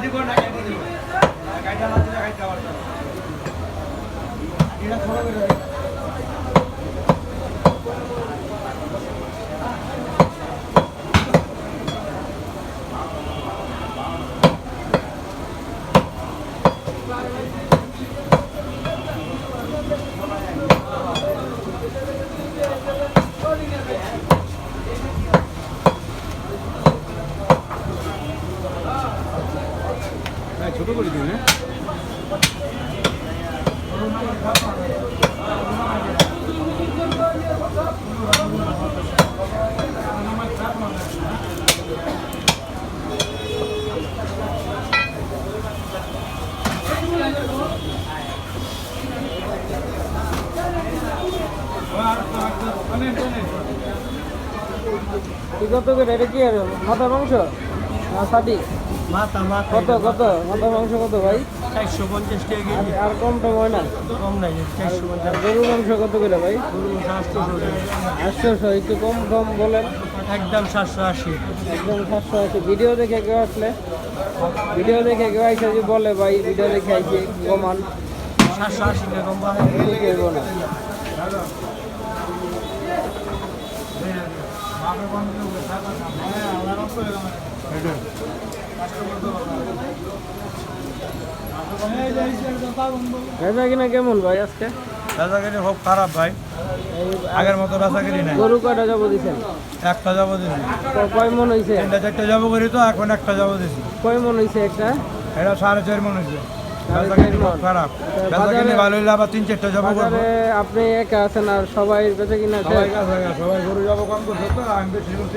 দিব ছোট করে দিন কত করে এটা কি মাথার মাংস? না সাদি? মাথা মাথা। কত কত? মাথার মাংস কত ভাই? চারশো পঞ্চাশ টাকা আর কেজি। আর কম টম হয় না? কম নাই চারশো পঞ্চাশ। গরুর মাংস কত করে ভাই? আটশোশো একটু কম কম বলেন। একদম সাতশো আশি। একদম সাতশো আছে ভিডিও দেখে কেউ আসলে? ভিডিও দেখে কেউ আইসে যে বলে ভাই ভিডিও দেখে আইছে কমান। সাতশো আশি টাকা কম না কিনা কেমন ভাই আজকে? বেচাকেরি খুব খারাপ ভাই। আগের মতো বেচাকেরি নাই। গরু কয়টা যাব দিছেন? একটা যাব দিছি। কয় মন হইছে? তিনটা চারটা যাব করি তো এখন একটা যাব দিছি। কয় মন হইছে একটা? এটা সাড়ে চার মন হয়েছে সাড়ে চার বেচাকেরি খুব মণ। খারাপ। বাজারে- বেচাকেরি ভালো হইলে আবার তিন চারটা যাব করব। আপনি একা আছেন আর সবাই বেচে কিনা সবাই সবাই গরু যাব কম করছে তো আমি বেশি করছি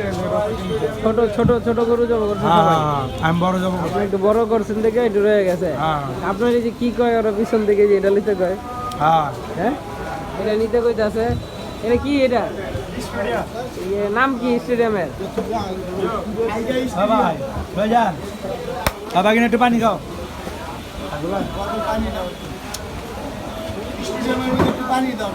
ছোট ছোট ছোট গরু যাব করছে হ্যাঁ হ্যাঁ, আমি বড় যাব করছি। একটু বড় করছেন দেখে একটু রয়ে গেছে। হ্যাঁ। আপনার এই যে কি কয় ওরা পিছন থেকে যে এটা নিতে কয়? হ্যাঁ। এটা নিতে কইতাছে। এটা কি এটা? নাম কি স্টেডিয়ামের? বাবা একটু পানি খাও। পানি দাও?